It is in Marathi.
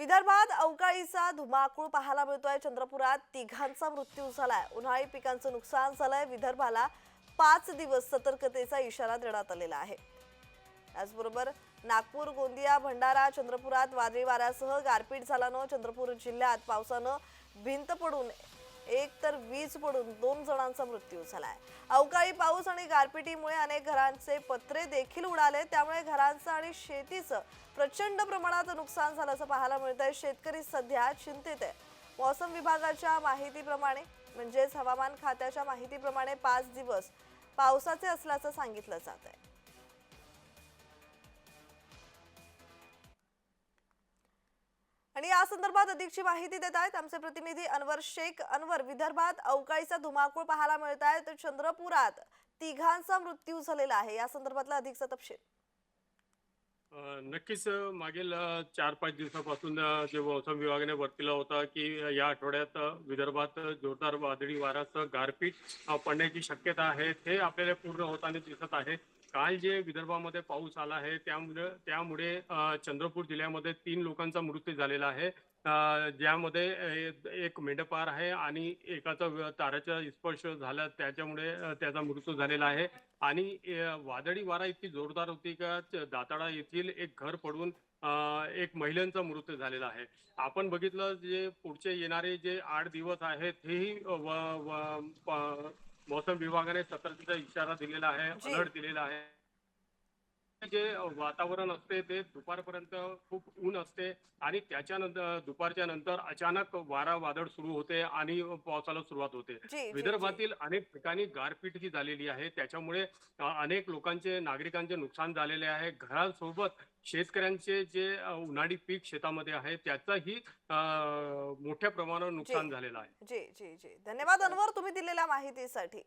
विदर्भात अवकाळीचा धुमाकूळ पाहायला मिळतोय. चंद्रपुरात तिघांचा मृत्यू झालाय. उन्हाळी पिकांचं नुकसान झालंय. विदर्भाला पाच दिवस सतर्कतेचा इशारा देण्यात आलेला आहे. त्याचबरोबर नागपूर गोंदिया भंडारा चंद्रपुरात वादळी वाऱ्यासह गारपीट झाल्यानं चंद्रपूर जिल्ह्यात पावसानं भिंत पडून एक तर वीज पडून दोन जणांचा मृत्यू झालाय. अवकाळी पाऊस आणि गारपिटीमुळे अनेक घरांचे पत्रे देखील उडाले. त्यामुळे घरांचं आणि शेतीचं प्रचंड प्रमाणात नुकसान झाल्याचं पाहायला मिळतंय. शेतकरी सध्या चिंतेत आहे. मौसम विभागाच्या माहितीप्रमाणे म्हणजेच हवामान खात्याच्या माहितीप्रमाणे पाच दिवस पावसाचे असल्याचं सांगितलं जात आहे संदर्भात अधिकची माहिती देत आहेत. आमचे प्रतिनिधी अनवर शेख अनवर विदर्भात अवकाळीचा धुमाकूळ पाहायला मिळत आहे. तर चंद्रपुरात तिघांचा मृत्यू झालेला आहे. या संदर्भातला अधिकचा तपशील. नक्कीच मागील चार पाच दिवसापासून जे मौसम विभागाने वर्तवला होता की या आठवड्यात विदर्भात जोरदार वादळी वाऱ्यासह गारपीट पडण्याची शक्यता आहे. हे आपल्याला पूर्ण होताना दिसत आहे. काल जे विदर्भामध्ये पाऊस आला आहे त्यामुळे त्यामुळे चंद्रपूर जिल्ह्यामध्ये तीन लोकांचा मृत्यू झालेला आहे. ज्यामध्ये एक मेंढपाळ आहे आणि एकाचा ताराचा स्पर्श झाला त्याच्यामुळे त्याचा मृत्यू झालेला आहे. आणि वादळी वारा इतकी जोरदार होती का दाताळा येथील एक घर पडून एक महिलांचा मृत्यू झालेला आहे. आपण बघितलं जे पुढचे येणारे जे आठ दिवस आहेत हेही मौसम विभागाने सतर्कतेचा इशारा दिलेला आहे. अलर्ट दिलेला आहे. जे वातावरण असते ते दुपारपर्यंत खूप ऊन असते आणि त्याच्यानंतर दुपारच्या नंतर अचानक वारा वादळ सुरू होते आणि पावसाला सुरुवात होते. विदर्भातील अनेक ठिकाणी गारपीट ही झालेली आहे त्याच्यामुळे अनेक लोकांचे नागरिकांचे नुकसान झालेले आहे. घरांसोबत शेतकऱ्यांचे जे उन्हाळी पीक शेतामध्ये आहे त्याचंही मोठ्या प्रमाणावर नुकसान. झालेलं आहे. जी जी जी. धन्यवाद अनवर तुम्ही दिलेल्या माहितीसाठी.